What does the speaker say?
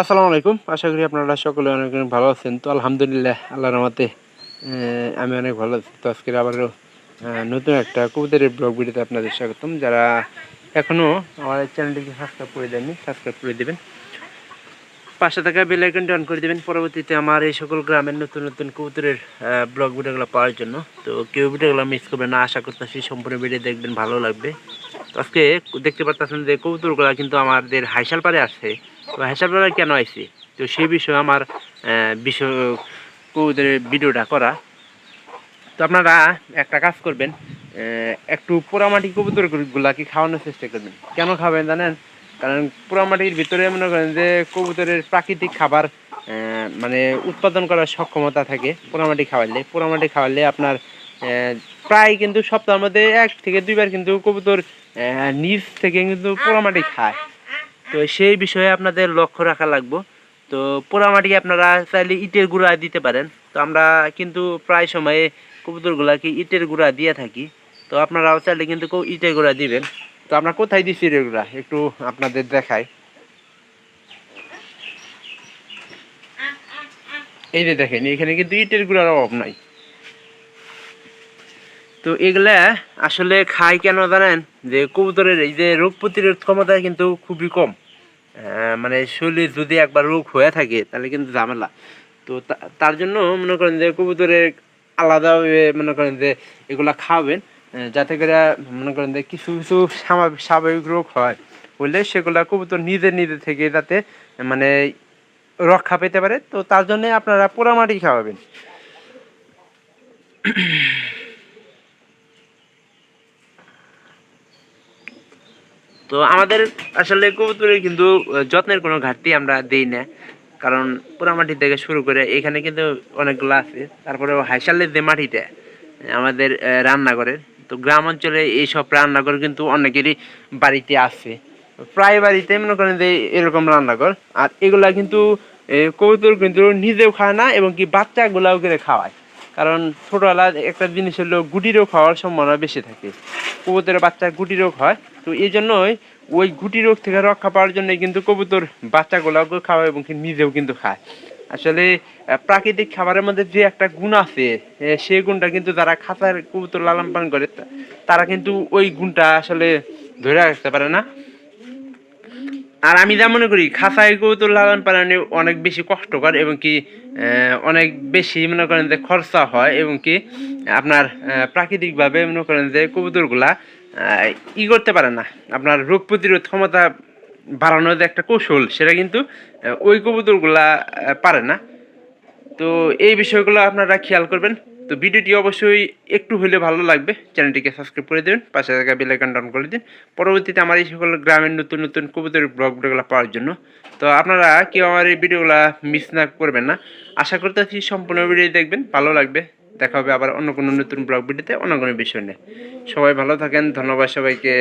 আসসালামু আলাইকুম। আশা করি আপনারা সকলে অনেক অনেক ভালো আছেন। তো আলহামদুলিল্লাহ, আল্লাহর রহমতে আমি অনেক ভালো আছি। তো আজকে আবারও নতুন একটা কবুতরের ব্লগ ভিডিওতে আপনাদের স্বাগতম। যারা এখনও আমার চ্যানেলটিকে সাবস্ক্রাইব করে দেননি, সাবস্ক্রাইব করে দেবেন। পাশে থাকা বেল আইকনটি অন করে দেবেন। পরবর্তীতে আমার এই সকল গ্রামের নতুন নতুন কবুতরের ব্লগ ভিডিওগুলো পাওয়ার জন্য। তো কেউ ভিডিওগুলো মিস করবেন না। আশা করতেছি সম্পূর্ণ ভিডিও দেখবেন, ভালো লাগবে। আজকে দেখতে পাচ্ছেন যে কবুতরগুলো কিন্তু আমাদের হাইশাল পাড়ে আসছে পাড়ে কেন আইছে তো সেই বিষয়ে আমার বিষয় ভিডিওটা করা। তো আপনারা একটা কাজ করবেন একটু পোড়ামাটি কবুতরগুলা কি খাওয়ানোর চেষ্টা করবেন। কেন খাবেন জানেন? কারণ পোড়ামাটির ভিতরে মনে করেন যে কবুতরের প্রাকৃতিক খাবার মানে উৎপাদন করার সক্ষমতা থাকে পোড়ামাটি খাওয়ালে। পোড়ামাটি খাওয়ালে আপনার প্রায় কিন্তু সপ্তাহের মধ্যে এক থেকে দুইবার কিন্তু কবুতর নিচ থেকে কিন্তু পোড়ামাটি খায়। তো সেই বিষয়ে আপনাদের লক্ষ্য রাখা লাগবে। তো পোড়ামাটি আপনারা চাইলে ইটের গুঁড়া দিতে পারেন। তো আমরা কিন্তু প্রায় সময়ে কবুতরগুলাকে ইটের গুঁড়া দিয়ে থাকি। তো আপনারাও চাইলে কিন্তু কেউ ইটের গুঁড়া দিবেন। তো আমরা কোথায় দিচ্ছি ইটের গুঁড়া? একটু আপনাদের দেখাই। এই যে দেখেন, এখানে কিন্তু ইটের গুঁড়ার অভাব নাই। তো এগুলা আসলে খায় কেন জানেন? যে কবুতরের এই যে রোগ প্রতিরোধ ক্ষমতা কিন্তু খুবই কম। মানে শরীর যদি একবার রোগ হয়ে থাকে, তাহলে কিন্তু ঝামেলা। তো তার জন্য মনে করেন যে কবুতরের আলাদা মনে করেন যে এগুলা খাওয়াবেন যাতে করে মনে করেন যে কিছু কিছু স্বাভাবিক স্বাভাবিক রোগ হয়। হলে সেগুলা কবুতর নিজে নিজে থেকে যাতে মানে রক্ষা পেতে পারে। তো তার জন্য আপনারা পোড়ামাটি খাওয়াবেন। তো আমাদের আসলে কবুতরের কিন্তু যত্নের কোনো ঘাটতি আমরা দিই না। কারণ পোড়ামাটি থেকে শুরু করে এখানে কিন্তু অনেকগুলো আছে। তারপরে হাইসালের যে মাটিটা, আমাদের রান্নাঘরের, তো গ্রাম অঞ্চলে এইসব রান্নাঘর কিন্তু অনেকেরই বাড়িতে আছে। প্রায় বাড়িতে মনে করেন যে এরকম রান্নাঘর। আর এগুলা কিন্তু কবুতর কিন্তু নিজেও খায় না এবং কি বাচ্চাগুলাও করে খাওয়ায়। কারণ ছোটবেলা একটা জিনিস হলো গুটি রোগ হওয়ার সম্ভাবনা বেশি থাকে। কবুতরের বাচ্চার গুটি রোগ হয়। তো এই জন্যই ওই গুটি রোগ থেকে রক্ষা পাওয়ার জন্য কিন্তু কবুতর বাচ্চাগুলোকে খাওয়ায় এবং নিজেও কিন্তু খায়। আসলে প্রাকৃতিক খাবারের মধ্যে যে একটা গুণ আছে সেই গুণটা কিন্তু যারা খাঁচার কবুতর লালন পালন করে তারা কিন্তু ওই গুণটা আসলে ধরে রাখতে পারে না। আর আমি যা মনে করি খাঁচায় কবুতর লালন পালনে অনেক বেশি কষ্টকর এবং কি অনেক বেশি মনে করেন যে খরচা হয় এবং কি, আপনার প্রাকৃতিকভাবে মনে করেন যে কবুতরগুলা ই করতে পারে না। আপনার রোগ প্রতিরোধ ক্ষমতা বাড়ানোর যে একটা কৌশল, সেটা কিন্তু ওই কবুতরগুলা পারে না। তো এই বিষয়গুলো আপনারা খেয়াল করবেন। তো ভিডিওটি অবশ্যই একটু হলে ভালো লাগবে। চ্যানেলটিকে সাবস্ক্রাইব করে দেবেন, পাশে থাকা বেল আইকন ডাউন করে দিন পরবর্তীতে আমার এই সকল গ্রামের নতুন নতুন কবুতরের ব্লগ ভিডিওগুলো পাওয়ার জন্য। তো আপনারা কেউ আমার এই ভিডিওগুলো মিস না করবেন না। আশা করতেছি সম্পূর্ণ ভিডিও দেখবেন, ভালো লাগবে। দেখা হবে আবার অন্য কোনো নতুন ব্লগ ভিডিওতে অন্য কোনো বিষয় নিয়ে। সবাই ভালো থাকেন, ধন্যবাদ সবাইকে।